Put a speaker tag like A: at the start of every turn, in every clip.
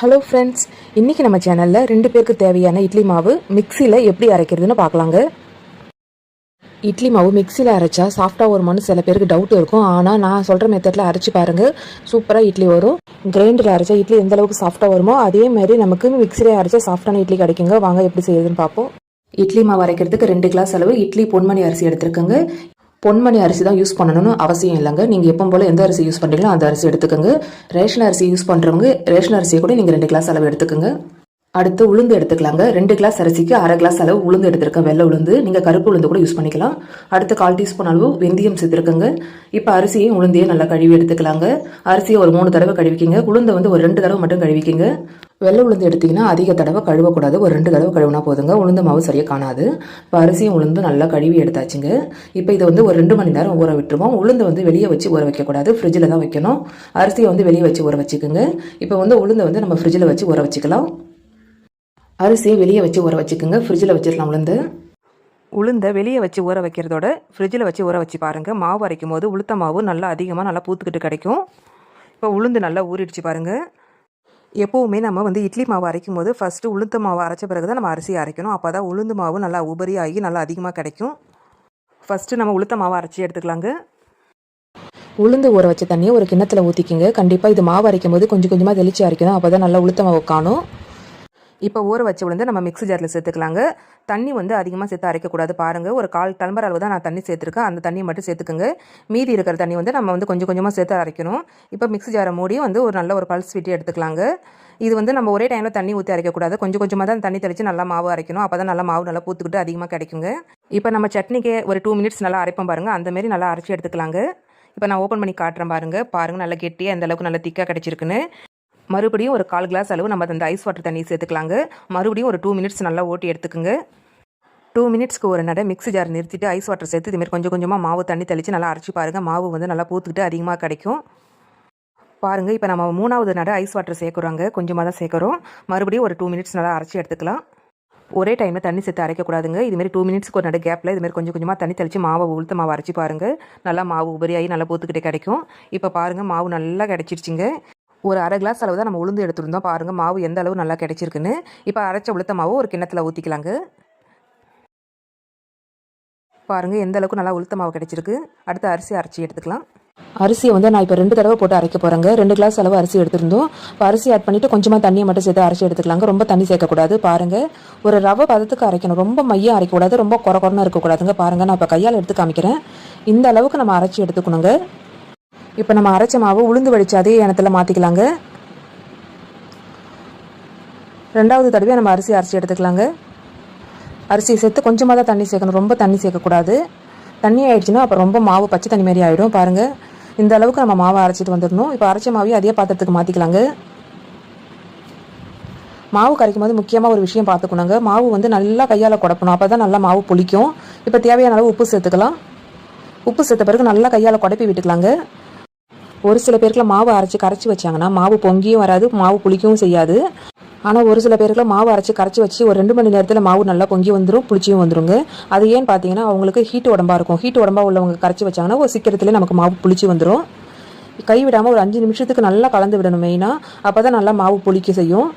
A: Hello friends இன்றைக்கி நம்ம சேனலில் ரெண்டு பேருக்கு தேவையான இட்லி மாவு மிக்சியில் எப்படி அரைக்கிறதுன்னு பார்க்கலாங்க. இட்லி மாவு மிக்சியில் அரைச்சா சாஃப்டாக வருமானு சில பேருக்கு டவுட் இருக்கும். ஆனால் நான் சொல்கிற மெத்தடில் அரைச்சி பாருங்கள் சூப்பராக இட்லி வரும். கிரைண்டரில் அரைச்சா இட்லி எந்த அளவுக்கு சாஃப்டாக வருமோ அதே மாதிரி நமக்கு மிக்சியில் அரைச்சா சாஃப்டான இட்லி கிடைக்குங்க. வாங்க எப்படி செய்யுதுன்னு பார்ப்போம். இட்லி மாவு அரைக்கிறதுக்கு ரெண்டு கிளாஸ் அளவு இட்லி பொன்மணி அரிசி எடுத்துருக்கோங்க. பொன்மணி அரிசி தான் யூஸ் பண்ணணும்னு அவசியம் இல்லைங்க. நீங்கள் எப்போ போல் எந்த அரிசி யூஸ் பண்ணுறீங்களோ அந்த அரிசி எடுத்துக்கோங்க. ரேஷன் அரிசி யூஸ் பண்ணுறவங்க ரேஷன் அரிசியை கூட நீங்கள் ரெண்டு கிளாஸ் அளவு எடுத்துக்கோங்க. அடுத்து உளுந்து எடுத்துக்கலாங்க. ரெண்டு கிளாஸ் அரிசிக்கு அரை கிளாஸ் அளவு உளுந்து எடுத்திருக்கேன். வெள்ளை உளுந்து. நீங்கள் கருப்பு உளுந்து கூட யூஸ் பண்ணிக்கலாம். அடுத்து கால் டீஸ்பூன் அளவு வெந்தயம் சேர்த்துருக்கோங்க. இப்போ அரிசியும் உளுந்தையும் நல்லா கழுவி எடுத்துக்கலாங்க. அரிசியை ஒரு மூணு தடவை கழுவிக்கிங்க. உளுந்தை வந்து ஒரு ரெண்டு தடவை மட்டும் கழுவிக்கிங்க. வெள்ளை உளுந்து எடுத்தீங்கன்னா அதிக தடவை கழுவக்கூடாது. ஒரு ரெண்டு தடவை கழுவினா போதுங்க. உளுந்து மாவு சரியாக காணாது. இப்போ அரிசியும் உளுந்து நல்லா கழுவி எடுத்தாச்சுங்க. இப்போ இதை வந்து ஒரு ரெண்டு மணி நேரம் ஊற விட்டுருவோம். உளுந்து வந்து வெளியே வச்சு ஊற வைக்கக்கூடாது. ஃப்ரிட்ஜில் தான் வைக்கணும். அரிசியை வந்து வெளியே வச்சு ஊற வச்சுக்கோங்க. இப்போ வந்து உளுந்தை வந்து நம்ம ஃப்ரிட்ஜில் வச்சு ஊற வச்சுக்கலாம். அரிசியை வெளியே வச்சு ஊற வச்சுக்கோங்க. ஃப்ரிட்ஜில் வச்சிடலாம் உளுந்து. உளுந்தை வெளியே வச்சு ஊற வைக்கிறதோட ஃப்ரிட்ஜில் வச்சு ஊற வச்சு பாருங்கள் மாவு அரைக்கும் போது உளுத்த மாவு நல்லா அதிகமாக நல்லா பூத்துக்கிட்டு கிடைக்கும். இப்போ உளுந்து நல்லா ஊறிடுச்சு பாருங்கள் எப்போவுமே நம்ம வந்து இட்லி மாவு அரைக்கும் போது ஃபஸ்ட்டு உளுந்த மாவு அரைச்ச பிறகு தான் நம்ம அரிசி அரைக்கணும். அப்போ தான் உளுந்து மாவு நல்லா உபரி ஆகி நல்லா அதிகமாக கிடைக்கும். ஃபஸ்ட்டு நம்ம உளுத்த மாவு அரைச்சி எடுத்துக்கலாங்க. உளுந்து ஊற வச்ச தண்ணியை ஒரு கிண்ணத்தில் ஊற்றிக்கிங்க கண்டிப்பாக இது மாவு அரைக்கும் போது கொஞ்சம் கொஞ்சமாக தெளிச்சு அரைக்கணும். அப்போ தான் நல்லா உளுத்த மாவு காணும். இப்போ ஊற வச்ச உளுந்து நம்ம மிக்ஸி ஜாரில் சேர்த்துக்கலாங்க. தண்ணி வந்து அதிகமாக சேர்த்து அரைக்கக்கூடாது. பாருங்கள் ஒரு கால் டம்பர் அளவு தான் நான் தண்ணி சேர்த்துருக்கேன். அந்த தண்ணியை மட்டும் சேர்த்துக்குங்க. மீதி இருக்கிற தண்ணி வந்து நம்ம வந்து கொஞ்சம் கொஞ்சமாக சேர்த்து அரைக்கணும். இப்போ மிக்ஸி ஜாரை மூடி வந்து ஒரு நல்ல ஒரு பல்ஸ் விட்டு எடுத்துக்கலாங்க. இது வந்து நம்ம ஒரே டைமில் தண்ணி ஊற்றி அரைக்கக்கூடாது. கொஞ்சம் கொஞ்சமாக தான் தண்ணி தெளித்து நல்லா மாவு அரைக்கணும். அப்போ தான் நல்லா மாவு நல்லா பூத்துக்கிட்டு அதிகமாக கிடைக்குங்க. இப்போ நம்ம சட்னிக்கு ஒரு டூ மினிட்ஸ் நல்லா அரைப்போம் பாருங்கள் அந்தமாரி நல்லா அரைச்சி எடுத்துக்கலாங்க. இப்போ நான் ஓப்பன் பண்ணி காட்டுறேன் பாருங்கள் பாருங்கள் நல்லா கெட்டியாக எந்த அளவுக்கு நல்லா திக்காக கிடச்சிருக்குன்னு. மறுபடியும் ஒரு கால் கிளாஸ் அளவு நம்ம அந்த ஐஸ் வாட்டர் தண்ணி சேர்த்துக்கலாங்க. மறுபடியும் ஒரு டூ மினிட்ஸ் நல்லா ஓட்டி எடுத்துக்குங்க. டூ மினிட்ஸ்க்கு ஒரு நடை மிக்ஸி ஜார் நிறுத்திட்டு ஐஸ் வாட்டர் சேர்த்து இதுமாரி கொஞ்சம் கொஞ்சமாக மாவு தண்ணி தெளித்து நல்லா அரைச்சி பாருங்கள் மாவு வந்து நல்லா பூத்துக்கிட்டு அதிகமாக கிடைக்கும். பாருங்கள் இப்போ நம்ம மூணாவது நடை ஐஸ் வாட்டர் சேர்க்குறோங்க. கொஞ்சமாக தான் சேர்க்குறோம். மறுபடியும் ஒரு டூ மினிட்ஸ் நல்லா அரைச்சி எடுத்துக்கலாம். ஒரே டைமில் தண்ணி சேர்த்து அரைக்கக்கூடாதுங்க இதுமாரி டூ மினிட்ஸ்க்கு ஒரு நடு கேப்பில் இதுமாரி கொஞ்சம் கொஞ்சமாக தண்ணி தெளித்து மாவை உளுத்து மாவு அரைச்சி பாருங்கள் நல்லா மாவு உபரியாகி நல்லா பூத்துக்கிட்டே கிடைக்கும். இப்போ பாருங்கள் மாவு நல்லா கிடச்சிருச்சிங்க. ஒரு அரை கிளாஸ் அளவு தான் நம்ம உளுந்து எடுத்துருந்தோம். பாருங்கள் மாவு எந்த அளவு நல்லா கிடைச்சிருக்குன்னு. இப்போ அரைச்ச உளுத்த மாவு ஒரு கிண்ணத்தில் ஊற்றிக்கலாங்க பாருங்கள் எந்த அளவுக்கு நல்லா உளுத்த மாவு கிடைச்சிருக்கு. அடுத்து அரிசி அரைச்சி எடுத்துக்கலாம். அரிசியை வந்து நான் இப்போ ரெண்டு தடவை போட்டு அரைக்க போகிறேங்க ரெண்டு கிளாஸ் அளவு அரிசி எடுத்திருந்தோம். இப்போ அரிசி ஆட் பண்ணிவிட்டு கொஞ்சமாக தண்ணியை மட்டும் சேர்த்து அரைச்சி எடுத்துக்கலாங்க. ரொம்ப தண்ணி சேர்க்கக்கூடாது. பாருங்கள் ஒரு ரவை பதத்துக்கு அரைக்கணும். ரொம்ப மையம் அரைக்கக்கூடாது. ரொம்ப குறை குறைன்னு இருக்கக்கூடாதுங்க. பாருங்கள் நான் இப்போ கையால் எடுத்து காமிக்கிறேன். இந்த அளவுக்கு நம்ம அரைச்சி எடுத்துக்கணுங்க. இப்போ நம்ம அரைச்ச மாவு உளுந்து வடித்து அதே எண்ணத்தில் மாற்றிக்கலாங்க ரெண்டாவது தடவை நம்ம அரிசி அரைச்சி எடுத்துக்கலாங்க. அரிசி சேர்த்து கொஞ்சமாக தான் தண்ணி சேர்க்கணும். ரொம்ப தண்ணி சேர்க்கக்கூடாது. தண்ணி ஆயிடுச்சுன்னா அப்புறம் ரொம்ப மாவு பச்சை தண்ணி மாதிரி ஆகிடும் பாருங்கள் இந்த அளவுக்கு நம்ம மாவை அரைச்சிட்டு வந்துடணும். இப்போ அரைச்ச மாவையும் அதே பாத்திரத்துக்கு மாற்றிக்கலாங்க மாவு கரைக்கும் போது முக்கியமாக ஒரு விஷயம் பார்த்துக்கணுங்க மாவு வந்து நல்லா கையால் குடப்பணும். அப்போ தான் நல்லா மாவு புளிக்கும். இப்போ தேவையான அளவு உப்பு சேர்த்துக்கலாம். உப்பு சேர்த்த பிறகு நல்லா கையால் குடப்பி விட்டுக்கலாங்க. ஒரு சில பேருக்குலாம் மாவு அரைச்சி கரைச்சி வச்சாங்கன்னா மாவு பொங்கியும் வராது மாவு புளிக்கவும் செய்யாது. ஆனால் ஒரு சில பேருக்குலாம் மாவு அரைச்சி கரைச்சி வச்சு ஒரு ரெண்டு மணி நேரத்தில் மாவு நல்லா பொங்கி வந்துடும் புளிச்சியும் வந்துருங்க. அது ஏன்னு பார்த்தீங்கன்னா அவங்களுக்கு ஹீட் உடம்பாக இருக்கும். ஹீட் உடம்பாக உள்ளவங்க கரைச்சி வச்சாங்கன்னா ஒரு சீக்கிரத்துலேயே நமக்கு மாவு புளிச்சு வந்துடும் கை விடாமல் ஒரு அஞ்சு நிமிஷத்துக்கு நல்லா கலந்து விடணும் மெயினாக அப்போ தான் நல்லா மாவு புளிக்க செய்யும்.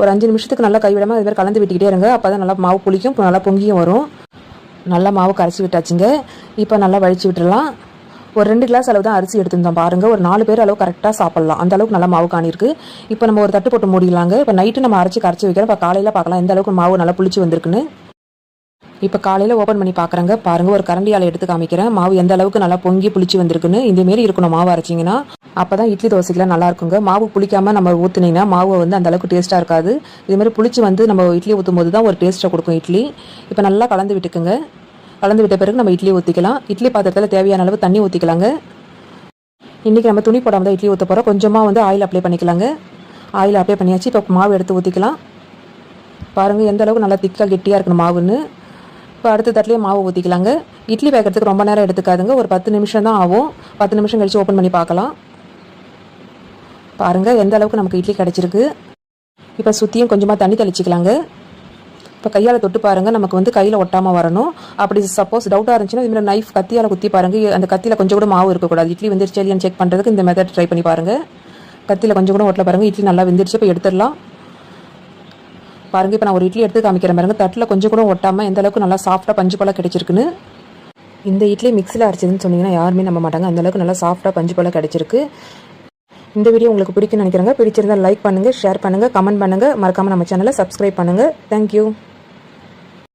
A: ஒரு அஞ்சு நிமிஷத்துக்கு நல்லா கை விடாமல் கலந்து விட்டுக்கிட்டே இருங்க. அப்போ தான் நல்லா மாவு புளிக்கும் நல்லா பொங்கியும் வரும். நல்லா மாவு கரைச்சி விட்டாச்சுங்க. இப்போ நல்லா வழித்து விட்டுறலாம். ஒரு ரெண்டு கிளாஸ் அளவு தான் அரிசி எடுத்துருந்தோம் பாருங்கள் ஒரு நாலு பேர் அளவு கரெக்டாக சாப்பிட்லாம். அந்த அளவுக்கு நல்லா மாவு காணிருக்கு இப்போ நம்ம ஒரு தட்டு போட்டு மூடிடலாங்க. இப்போ நைட்டு நம்ம அரைச்சி கரைச்சி வைக்கிறோம். இப்போ காலையில் பார்க்கலாம். எந்த அளவுக்கு மாவு நல்லா புளிச்சு வந்திருக்குன்னு. இப்போ காலையில் ஓப்பன் பண்ணி பார்க்குறேங்க. பாருங்கள் ஒரு கரண்டியால் எடுத்து காமிக்கிறேன். மாவு எந்த அளவுக்கு நல்லா பொங்கி புளிச்சு வந்திருக்குன்னு. இந்தமாரி இருக்கணும் மாவு அரைச்சிங்கன்னா. அப்போ தான் இட்லி தோசைக்கெலாம் நல்லா இருக்குங்க. மாவு புளிக்காமல் நம்ம ஊற்றுனீங்கன்னா மாவு வந்து அந்த அளவுக்கு டேஸ்ட்டாக இருக்காது. இதுமாரி புளிச்சு வந்து நம்ம இட்லி ஊற்றும் போது தான் ஒரு டேஸ்ட்டை கொடுக்கும் இட்லி. இப்போ நல்லா கலந்து விட்டுக்குங்க. கலந்து விட்ட பிறகு நம்ம இட்லி ஊற்றிக்கலாம் இட்லி பாத்திரத்தில் தேவையான அளவு தண்ணி ஊற்றிக்கலாங்க இன்றைக்கி நம்ம துணி போடாமல் தான் இட்லி ஊற்ற போகிறோம் கொஞ்சமாக வந்து ஆயில் அப்ளை பண்ணிக்கலாங்க. ஆயில் அப்ளை பண்ணியாச்சு. இப்போ மாவு எடுத்து ஊற்றிக்கலாம் பாருங்கள் எந்த அளவுக்கு நல்லா திக்காக கெட்டியாக இருக்கணும் மாவுன்னு. இப்போ அடுத்த தட்டிலே மாவு ஊற்றிக்கலாங்க இட்லி வைக்கிறதுக்கு ரொம்ப நேரம் எடுத்துக்காதுங்க. ஒரு பத்து நிமிஷம் தான் ஆகும். பத்து நிமிஷம் கழித்து ஓப்பன் பண்ணி பார்க்கலாம். பாருங்கள் எந்த அளவுக்கு நமக்கு இட்லி கிடச்சிருக்கு. இப்போ சுற்றியும் கொஞ்சமாக தண்ணி தெளிச்சிக்கலாங்க. இப்போ கையால் தொட்டு பாருங்கள் நமக்கு வந்து கையில் ஒட்டாமல் வரணும். அப்படி சப்போஸ் டவுட்டாக இருந்துச்சுன்னா இதுமாதிரி நைஃப் கத்தியால் குத்தி பாருங்கள் அந்த கத்தியில் கொஞ்சம் கூட மாவு இருக்கக்கூடாது. இட்லி வந்துருச்சு இல்லையான்னு செக் பண்ணுறதுக்கு இந்த மெத்தட் ட்ரை பண்ணி பாருங்கள் கத்தியில் கொஞ்சம் கூட ஓட்டல பாருங்கள் இட்லி நல்லா வெந்துருச்சு இப்போ எடுத்துடலாம். பாருங்கள் இப்போ நான் ஒரு இட்லி எடுத்து காமிக்கிறேன் பாருங்கள் தட்டில் கொஞ்சம் கூட ஒட்டாமல் எந்த அளவுக்கு நல்லா சாஃப்டாக பஞ்சு போல கிடைச்சிருக்குன்னு. இந்த இட்லி மிக்சியில் அரைச்சதுன்னு சொன்னீங்கன்னா யாருமே நம்ப மாட்டாங்க. அந்த அளவுக்கு நல்லா சாஃப்டாக பஞ்சு போல கிடைச்சிருக்கு. இந்த வீடியோ உங்களுக்கு பிடிக்கும்னு நினைக்கிறேங்க. பிடிச்சிருந்தா லைக் பண்ணுங்கள் ஷேர் பண்ணுங்கள் கமெண்ட் பண்ணுங்கள் மறக்காமல் நம்ம சேனலை சப்ஸ்கிரைப் பண்ணுங்கள் தேங்க்யூ